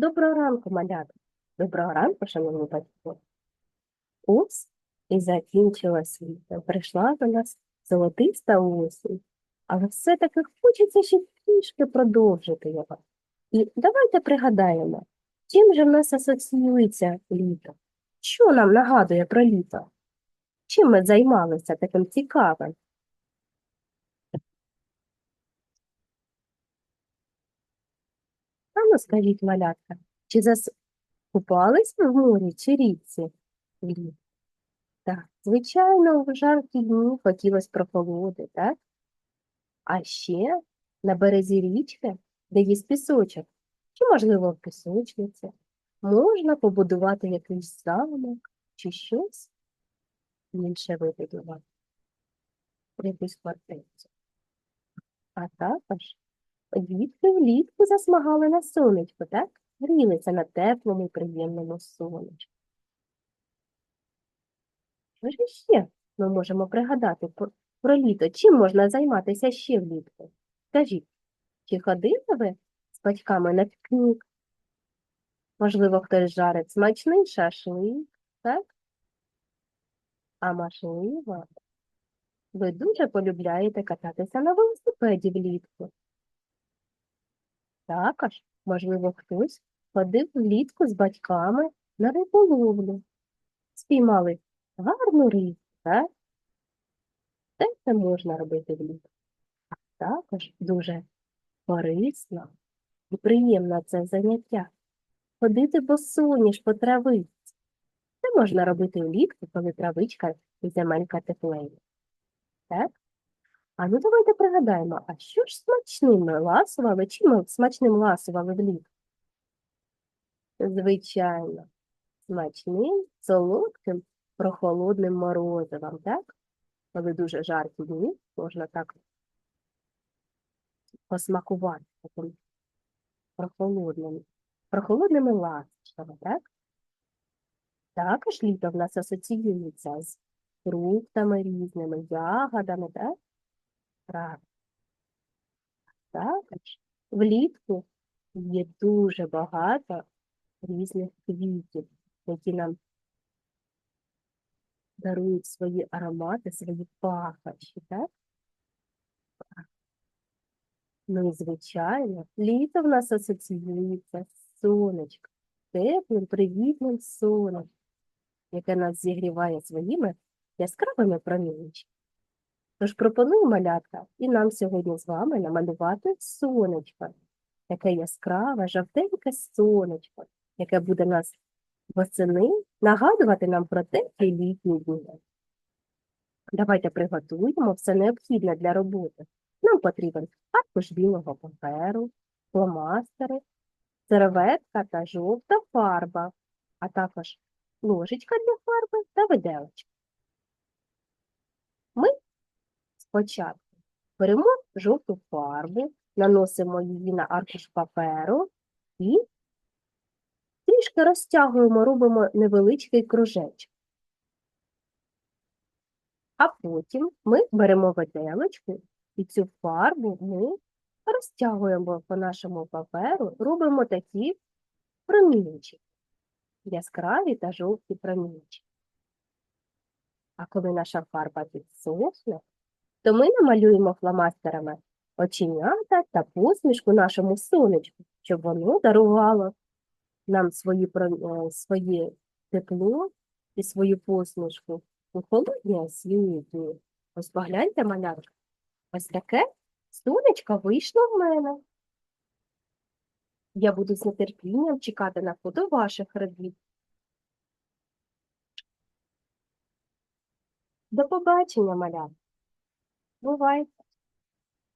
Доброго ранку, малята. Доброго ранку, шановні батьки. Ось і закінчилось літо. Прийшла до нас золотиста осінь. Але все-таки хочеться ще трішки продовжити його. І давайте пригадаємо, чим же в нас асоціюється літо? Що нам нагадує про літо? Чим ми займалися таким цікавим? А ну скажіть, малятка, чи зас... купались в морі чи річці? Так, звичайно, в жаркі дні хотілося прохолоди, так? А ще на березі річки, де є пісочок, чи, можливо, в пісочниці, можна побудувати якийсь замок чи щось інше вибудувати, якусь фортецю. А також дітки влітку засмагали на сонечку, так? Грілися на теплому і приємному сонечку. Що ж ще ми можемо пригадати про літо? Чим можна займатися ще влітку? Скажіть, чи ходили ви з батьками на пікнік? Можливо, хтось жарить смачний шашлик, так? А можливо, ви дуже полюбляєте кататися на велосипеді влітку. Також, можливо, хтось ходив влітку з батьками на риболовлю. Спіймали гарну рибу, так? Все це можна робити влітку. А також дуже корисно і приємно це заняття. Ходити босоніж по травиці. Це можна робити влітку, коли травичка і земелька теплеє. Так? А ну давайте пригадаємо, а що ж смачним ми ласували? Чим смачним ласували влітку? Звичайно, смачним, солодким, прохолодним морозивом, так? Коли дуже жаркі дні, можна так посмакувати таким прохолодним, прохолодними ласощами, так? Також літо в нас асоціюється з фруктами різними, ягодами, так? Правильно. Також влітку є дуже багато різних квітів, які нам дарують свої аромати, свої пахощі, так? Ну і звичайно, літо в нас асоціюється з сонечком, теплим, привітним сонечком, яке нас зігріває своїми яскравими промінчиками. Тож пропоную малятка і нам сьогодні з вами намалювати сонечко, таке яскраве, жовтеньке сонечко, яке буде нас восени нагадувати нам про теплі літні дні. Давайте приготуємо все необхідне для роботи. Нам потрібен аркуш білого паперу, фломастери, серветка та жовта фарба, а також ложечка для фарби та виделочка. Ми спочатку беремо жовту фарбу, наносимо її на аркуш паперу і трішки розтягуємо, робимо невеличкий кружечок. А потім ми беремо виделочку і цю фарбу ми розтягуємо по нашому паперу, робимо такі промінчики, яскраві та жовті промінчики. А коли наша фарба підсохне, то ми намалюємо фломастерами оченята та посмішку нашому сонечку, щоб воно дарувало нам свої, е, своє тепло і свою посмішку у холодні осінні дні. Ось погляньте, малятка, ось таке сонечко вийшло в мене. Я буду з нетерпінням чекати на фото ваших робіт. До побачення, малятка. Não vai.